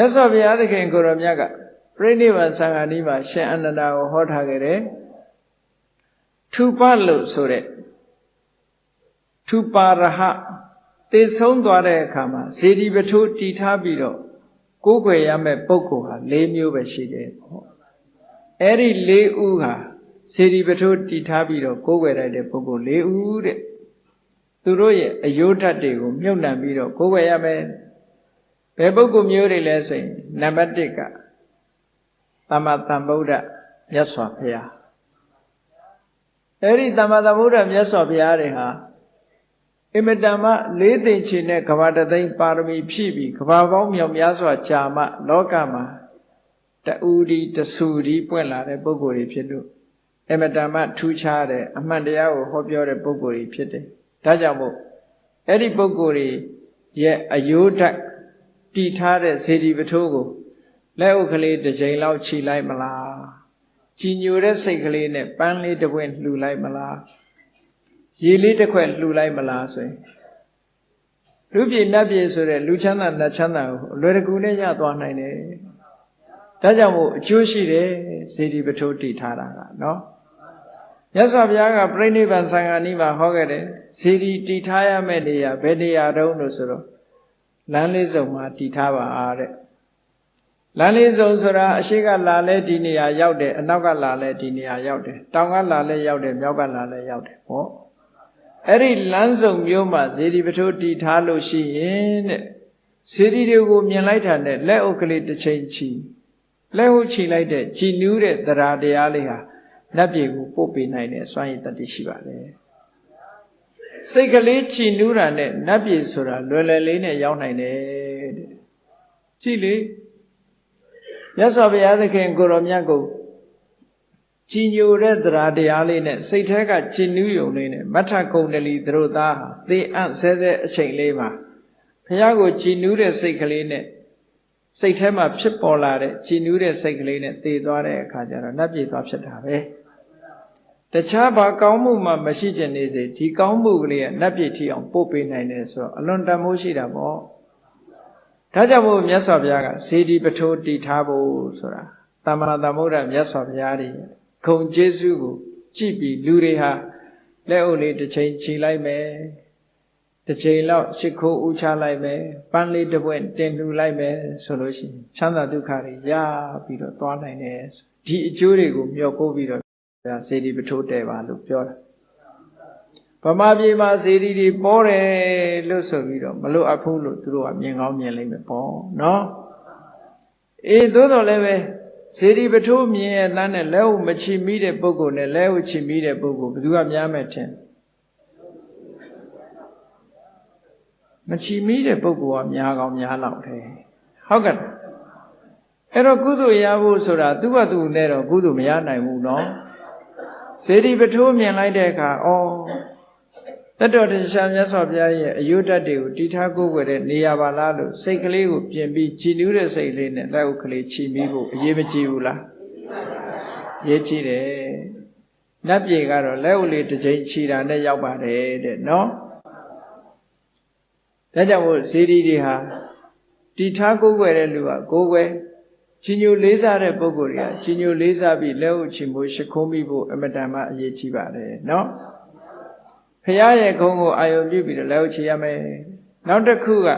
မြတ်စွာဘုရားသခင်ကိုရောမြတ်ကပြိဋိဘံသံဃာနီးမှာရှင်အနန္ဒာကိုဟောထားခဲ့တယ်ထူပလို့ဆိုတဲ့ထူပါရဟသေဆုံးသွားတဲ့အခါမှာဇေဒီပထိုးတည်ထားပြီးတော့ကိုးကွယ်ရမယ့်ပုဂ္ဂိုလ်ဟာ၄မျိုးပဲရှိတယ်ပေါ့အဲ့ဒီ၄ဦးဟာဇေဒီပထိုးတည်ထားပြီးတော့ကိုးကွယ်ရတဲ့ပုဂ္ဂိုလ်၄ဦးတဲ့သူတို့ရဲ့အယုဒ္ဓတွေကိုမြုပ်နှံပြီးတော့ကိုးကွယ်ရမယ် ဘယ်ပုဂ္ဂိုလ်မျိုးတွေလဲဆိုရင်နံပါတ်1ကသမ္မာသမ္ဗုဒ္ဓမြတ်စွာဘုရားအဲ့ဒီသမ္မာသမ္ဗုဒ္ဓမြတ်စွာဘုရားတွေဟာအင်မတန်မှလေးသိင်ချင်တဲ့ကဘာတသိန်းပါရမီဖြည့်ပြီးကဘာပေါင်းမြောက်များစွာကြာမှလောကမှာတူဒီတဆူဒီပွင့်လာတဲ့ပုဂ္ဂိုလ်တွေဖြစ်လို့အင်မတန်မှထူးခြားတဲ့အမှန်တရားကိုဟောပြောတဲ့ပုဂ္ဂိုလ်တွေဖြစ်တယ်။ဒါကြောင့်မို့အဲ့ဒီပုဂ္ဂိုလ်တွေရဲ့အယိုးဓာတ် တည်ထားတဲ့ဇေဒီပထိုးကိုလက်ဥကလေးတစ်ချိန်လောက်ခြိလိုက်မလားကြည်ညိုတဲ့စိတ်ကလေးနဲ့ပန်းလေးတစ်ပွင့်လှူလိုက်မလားရေလေးတစ်ခွက်လှူလိုက်မလားဆိုရင်လူပြည်နတ်ပြည်ဆိုတဲ့လူချမ်းသာနတ်ချမ်းသာကိုအလွယ်တကူနဲ့ရသွားနိုင်တယ်ဒါကြောင့်မို့အကျိုးရှိတယ်ဇေဒီပထိုးတည်ထားတာကနော်မြတ်စွာဘုရားကပြိဋိဘံသံဃာနီးမှာဟောခဲ့တယ်ဇေဒီတည်ထားရမယ့်နေရာဘယ်နေရာတုံးလို့ဆိုတော့ လမ်းလေးစုံမှာတည်ထားပါတဲ့လမ်းလေးစုံဆိုတာအရှိကလာလဲဒီနေရာရောက်တယ်အနောက်ကလာလဲဒီနေရာရောက်တယ်တောင်ကလာလဲရောက်တယ်မြောက်ကလာလဲရောက်တယ်ဟောအဲ့ဒီလမ်းစုံမျိုးမှာဇေဒီပထိုးတည်ထားလို့ရှိရင်တဲ့ဇေဒီတွေကိုမြင်လိုက်တာနဲ့လက်အုပ်ကလေးတစ်ချိန်ချီလက်ဟုတ်ချီလိုက်တဲ့ကြည်နူးတဲ့တရားတရားလေးဟာနတ်ပြည်ကိုပို့ပေးနိုင်တဲ့စွမ်းရည်တတိရှိပါတယ် စိတ်ကလေးချီနူးတာနဲ့နတ်ပြည်ဆိုတာလွယ်လွယ်လေးနဲ့ရောက်နိုင်တယ်တဲ့ကြည်လေမြတ်စွာဘုရားသခင်ကိုရောမြတ်ကိုကြည်ညိုတဲ့တရားတရားလေးနဲ့စိတ်แท้ကကြည်နူးယုံလေးနဲ့မထကုံတလီသူတို့သားဟာသေအံ့ဆဲဆဲအချိန်လေးမှာဘုရားကိုကြည်နူးတဲ့စိတ်ကလေးနဲ့စိတ်ထဲမှာဖြစ်ပေါ်လာတဲ့ကြည်နူးတဲ့စိတ်ကလေးနဲ့သေသွားတဲ့အခါကျတော့နတ်ပြည်သွားဖြစ်တာပဲ တခြားဘာကောင်းမှုမှမရှိကျင်နေစေဒီကောင်းမှုကလေးကနတ်ပြည်ထီအောင်ပို့ပေးနိုင်တယ်ဆိုတော့အလွန်တန်မိုးရှိတာပေါ့ဒါကြောင့်မို့မြတ်စွာဘုရားကဇေဒီပထိုးတည်ထားဖို့ဆိုတာတမ္မာသမုဒ္ဒမြတ်စွာဘုရားကြီးဂုံကျေးဇူးကိုကြည့်ပြီးလူတွေဟာလက်အုပ်လေးတစ်ချိန်ခြိလိုက်မယ်တစ်ချိန်လောက်ရှ िख ိုးဥချလိုက်မယ်ပန်းလေးတစ်ပွင့်တင်လှူလိုက်မယ်ဆိုလို့ရှိရင်ချမ်းသာဒုက္ခတွေရပြီးတော့သွားနိုင်တယ်ဒီအကျိုးတွေကိုမျှော်ကိုးပြီးတော့ ဇေဒီပထိုးတဲ့ပါလို့ပြောတာဗမာပြည်မှာဇေဒီတွေပေါ်တယ်လို့ဆိုပြီးတော့မလို့အဖို့လို့သူတို့ကမြင်ကောင်းမြင်လိမ့်မယ်ပေါ့နော်အေးသို့တော်လည်းပဲဇေဒီပထိုးမြင်ရတဲ့နဲ့လက်ဟုတ်မချီမိတဲ့ပုဂ္ဂိုလ်နဲ့လက်ဟုတ်ချီမိတဲ့ပုဂ္ဂိုလ်ဘယ်သူကများမယ်ထင်မချီမိတဲ့ပုဂ္ဂိုလ်ကများကောင်းများလောက်တယ်ဟုတ်ကဲ့အဲ့တော့ကုသိုလ်ရဖို့ဆိုတာသူ့ဘသူနဲ့တော့ကုသိုလ်မရနိုင်ဘူးเนาะ စေတီပထိုးမြင်လိုက်တဲ့အခါဩတတ္တတရားမြတ်စွာဘုရားရဲ့အယုဒ္ဓတွေကိုတီထားကိုယ်ွယ်တဲ့နေရာပါလားလို့စိတ်ကလေးကိုပြင်ပြီးကြည်နူးတဲ့စိတ်လေးနဲ့လက်ဥကလေးချီမိဖို့အရေးမကြီးဘူးလားရေးကြည့်တယ်နတ်ပြေကတော့လက်ဥလေးတစ်ချိန်ချီတာနဲ့ရောက်ပါတယ်တဲ့နော်ဒါကြောင့်မို့ဇေဒီတွေဟာတီထားကိုယ်ွယ်တဲ့လူကကိုယ်ွယ် ကြီးညိုလေးစားတဲ့ပုဂ္ဂိုလ်တွေကကြီးညိုလေးစားပြီးလက်ဥချီမှုရှ िख ုံးမိဖို့အမတန်မှအရေးကြီးပါတယ်နော်ဖရာရဲ့ခုံကိုအာယုံပြုပြီးတော့လက်ဥချီရမယ်နောက်တစ်ခုက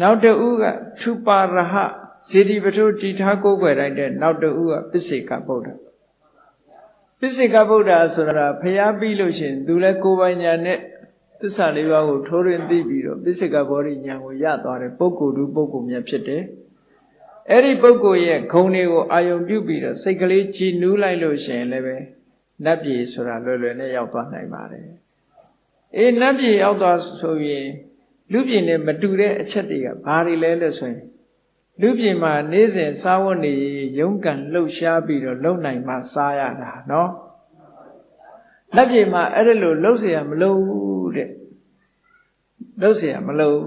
နောက်တဦးကထူပါရဟဇေဒီပထုတီထားကိုယ်ွယ်တိုင်းတဲ့နောက်တဦးကပစ္စေကဗုဒ္ဓပစ္စေကဗုဒ္ဓဆိုတာဖရာပြီးလို့ရှင်သူလည်းကိုယ်ပိုင်ညာနဲ့သစ္စာလေးပါးကိုထိုးရင်းသိပြီးတော့ပစ္စေကဘောဓိညာကိုရသွားတဲ့ပုဂ္ဂိုလ်သူပုဂ္ဂိုလ်များဖြစ်တယ် အဲ့ဒီပုဂ္ဂိုလ်ရဲ့ဂုဏ်တွေကိုအာယုံပြုပြီးတော့စိတ်ကလေးကြည်နူးလိုက်လို့ရှိရင်လည်းပဲနတ်ပြည်ဆိုတာလွယ်လွယ်နဲ့ရောက်သွားနိုင်ပါတယ်အေးနတ်ပြည်ရောက်သွားဆိုရင်လူပြည်နဲ့မတူတဲ့အချက်တွေကဘာတွေလဲလို့ဆိုရင်လူပြည်မှာနေ့စဉ်စားဝတ်နေရုန်းကန်လှုပ်ရှားပြီးတော့လုံနိုင်မှစားရတာနော်နတ်ပြည်မှာအဲ့ဒါလို့လှုပ်เสียမလို့တဲ့လှုပ်เสียမလို့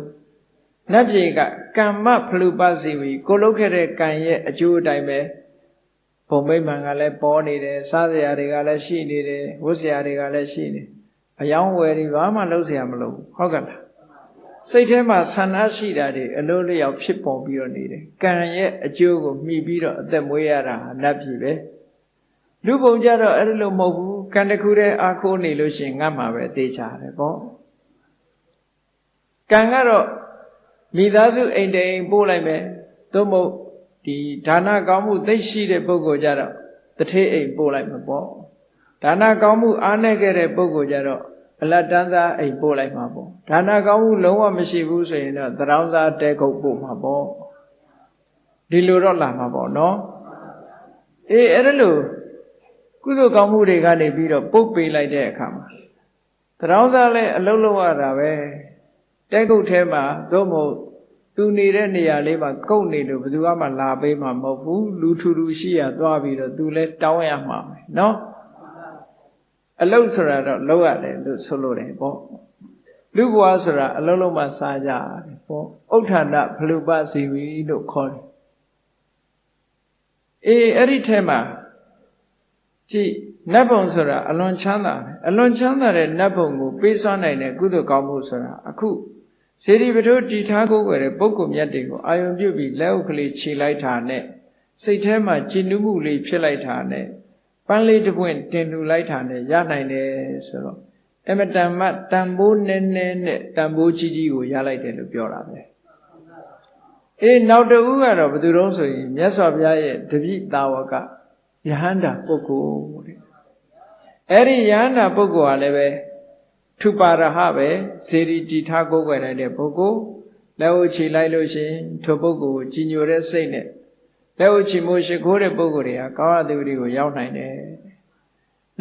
နတ်ပြည်ကကမ္မဖလူပစီဝီကိုလုတ်ခဲ့တဲ့ကံရဲ့အကျိုးအတိုင်းပဲဘုံမိမ္မာန်ကလည်းပေါ်နေတယ်စားစရာတွေကလည်းရှိနေတယ်ဝတ်စရာတွေကလည်းရှိနေအယောင်းဝယ်တွေဘာမှလုပ်စရာမလိုဟုတ်ကဲ့လားစိတ်ထဲမှာဆန္ဒရှိတာတွေအလိုလျောက်ဖြစ်ပေါ်ပြီးတော့နေတယ်ကံရဲ့အကျိုးကိုမှီပြီးတော့အသက်မွေးရတာဟာနတ်ပြည်ပဲလူပုံကြတော့အဲ့လိုမဟုတ်ဘူးကံတစ်ခုတည်းအာခိုးနေလို့ရှိရင်ငတ်မှာပဲသိချတယ်ပေါ့ကံကတော့ မိသားစုအိမ်တိမ်ပို့လိုက်မယ်သို့မဟုတ်ဒီဒါနကောင်းမှုသိရှိတဲ့ပုဂ္ဂိုလ်ကြတော့တထေးအိမ်ပို့လိုက်မှာပေါ့ဒါနကောင်းမှုအားနည်းခဲ့တဲ့ပုဂ္ဂိုလ်ကြတော့အလတ်တန်းစားအိမ်ပို့လိုက်မှာပေါ့ဒါနကောင်းမှုလုံးဝမရှိဘူးဆိုရင်တော့သရောင်းစားတဲခုတ်ပို့မှာပေါ့ဒီလိုတော့လာမှာပေါ့နော်အေးအဲ့ဒါလို့ကုသိုလ်ကောင်းမှုတွေကနေပြီးတော့ပုတ်ပေးလိုက်တဲ့အခါမှာသရောင်းစားလဲအလုံးလုံးရတာပဲ တဲခုတ်ထဲမှာသို့မဟုတ်သူနေတဲ့နေရာလေးမှာကုတ်နေလို့ဘယ်သူမှလာပေးမှာမဟုတ်ဘူးလူထူထူရှိရသွားပြီးတော့သူလဲတောင်းရမှာပဲနော်အလုတ်ဆိုတာတော့လောက်ရတယ်လို့ဆိုလို့တယ်ပေါ့လူဘဝဆိုတာအလုံးလုံးမှစားကြရတယ်ပေါ့ဥဋ္ဌာဏဖလူပစီဝီလို့ခေါ်တယ်အေးအဲ့ဒီထဲမှာ ကြည့်နတ်ဘုံဆိုတာအလွန်ချမ်းသာတယ်အလွန်ချမ်းသာတဲ့နတ်ဘုံကိုပေးစွမ်းနိုင်တဲ့ကုသိုလ်ကောင်းမှုဆိုတာအခုစေတီပထိုးတည်ထားကိုယ်ွယ်တဲ့ပုဂ္ဂိုလ်မြတ်တွေကိုအာယုံပြုပြီးလက်ဥကလေးခြေလိုက်တာနဲ့စိတ်ထဲမှာကြည်နူးမှုလေးဖြစ်လိုက်တာနဲ့ပန်းလေးတစ်ပွင့်တင်ထူလိုက်တာနဲ့ရနိုင်တယ်ဆိုတော့အမတန်မှတန်ဖိုးနည်းနည်းနဲ့တန်ဖိုးကြီးကြီးကိုရလိုက်တယ်လို့ပြောတာပဲအေးနောက်တစ်ဦးကတော့ဘယ်သူတုံးဆိုရင်မြတ်စွာဘုရားရဲ့တပိတာဝက ယဟန္တာပုဂ္ဂိုလ်တဲ့အဲ့ဒီယဟန္တာပုဂ္ဂိုလ်ကလည်းပဲထုပါရဟပဲစေရီတီထားကိုးကွယ်နိုင်တဲ့ပုဂ္ဂိုလ်လက်ဝချီလိုက်လို့ရှိရင်ထိုပုဂ္ဂိုလ်ကိုကြီးညိုတဲ့စိတ်နဲ့လက်ဝချီမိုးရှိခိုးတဲ့ပုဂ္ဂိုလ်တွေကကာဝတိပတိကိုရောက်နိုင်တယ်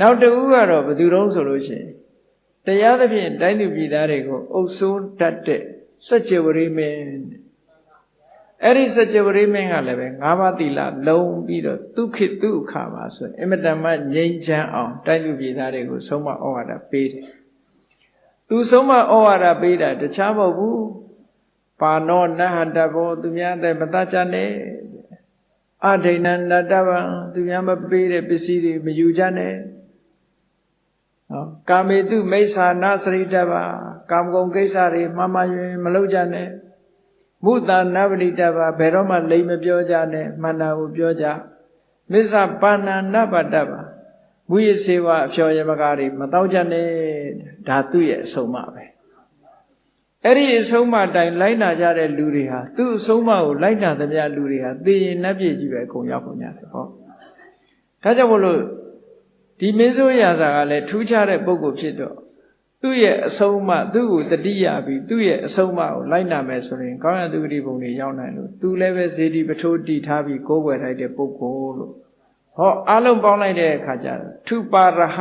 နောက်တစ်ဦးကတော့ဘယ်သူတုံးဆိုလို့ရှိရင်တရားသဖြင့်တိုင်းသူပြည်သားတွေကိုအုပ်စိုးတတ်တဲ့စัจ java ရိမင်း အဲ့ဒီစัจ java ရိမင်းကလည်းပဲ၅ပါးသီလလုံးပြီးတော့ဒုက္ခိဒုက္ခပါဆိုအင်မတန်မှငြိမ်းချမ်းအောင်တိုင်းသူပြည်သားတွေကိုဆုံးမဩဝါဒပေးတယ်သူဆုံးမဩဝါဒပေးတာတခြားမဟုတ်ဘူးပါနောနဟတဘောသူများတဲ့မတတ်ကြနဲ့အဒိဏနတဗံသူများမပေးတဲ့ပစ္စည်းတွေမယူကြနဲ့နော်ကာမေတုမိစ္ဆာနာစရိတဗာကာမဂုဏ်ကိစ္စတွေမှားမှားယွင်မလုပ်ကြနဲ့ မုသာနဗလိတဗာဘယ်တော့မှလိမ်မပြောကြနဲ့မှန်တာကိုပြောကြမစ္ဆပါဏာနဗတဗာမူရစေဝအဖျော်ယမကားတွေမတော့ကြနဲ့ဒါသူ့ရဲ့အဆုံးအမပဲအဲ့ဒီအဆုံးအမတိုင်းလိုက်နာကြတဲ့လူတွေဟာသူ့အဆုံးအမကိုလိုက်နာသမျှလူတွေဟာသိရင်နှက်ပြည့်ကြီးပဲအကုန်ရောက်ကုန်ကြတယ်ဟောဒါကြောင့်မို့လို့ဒီမင်းစိုးရာဇာကလည်းထူးခြားတဲ့ပုဂ္ဂိုလ်ဖြစ်တော့ သူ့ရဲ့အဆုံးအမသူ့ကိုတတိယပြီးသူ့ရဲ့အဆုံးအမကိုလိုက်နာမယ်ဆိုရင်ကောင်းရသူဂတိဘုံတွေရောက်နိုင်လို့သူလည်းပဲဇေဒီပထိုးတီထားပြီးကိုးကွယ်လိုက်တဲ့ပုဂ္ဂိုလ်လို့ဟောအလုံးပေါင်းလိုက်တဲ့အခါကျတော့ထုပါရဟ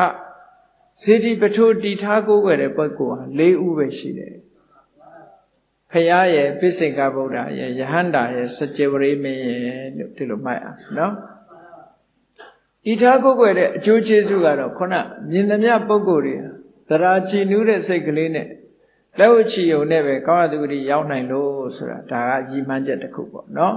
ဇေဒီပထိုးတီထားကိုးကွယ်တဲ့ပုဂ္ဂိုလ်ဟာ၄ဦးပဲရှိတယ်ဖရာရဲ့ပိစိကဗုဒ္ဓရဲ့ယဟန္တာရဲ့စကြဝဠာမင်းရဲ့လို့ဒီလိုမှတ်အောင်နော်ဤထားကိုယ်ွယ်တဲ့အကျိုးကျေးဇူးကတော့ခုနမြင်သမျှပုဂ္ဂိုလ်တွေ သရာချီနူးတဲ့စိတ်ကလေးနဲ့လက်ဝချီုံနဲ့ပဲကောင်းရသူတွေရောက်နိုင်လို့ဆိုတာဒါကရည်မှန်းချက်တစ်ခုပေါ့နော်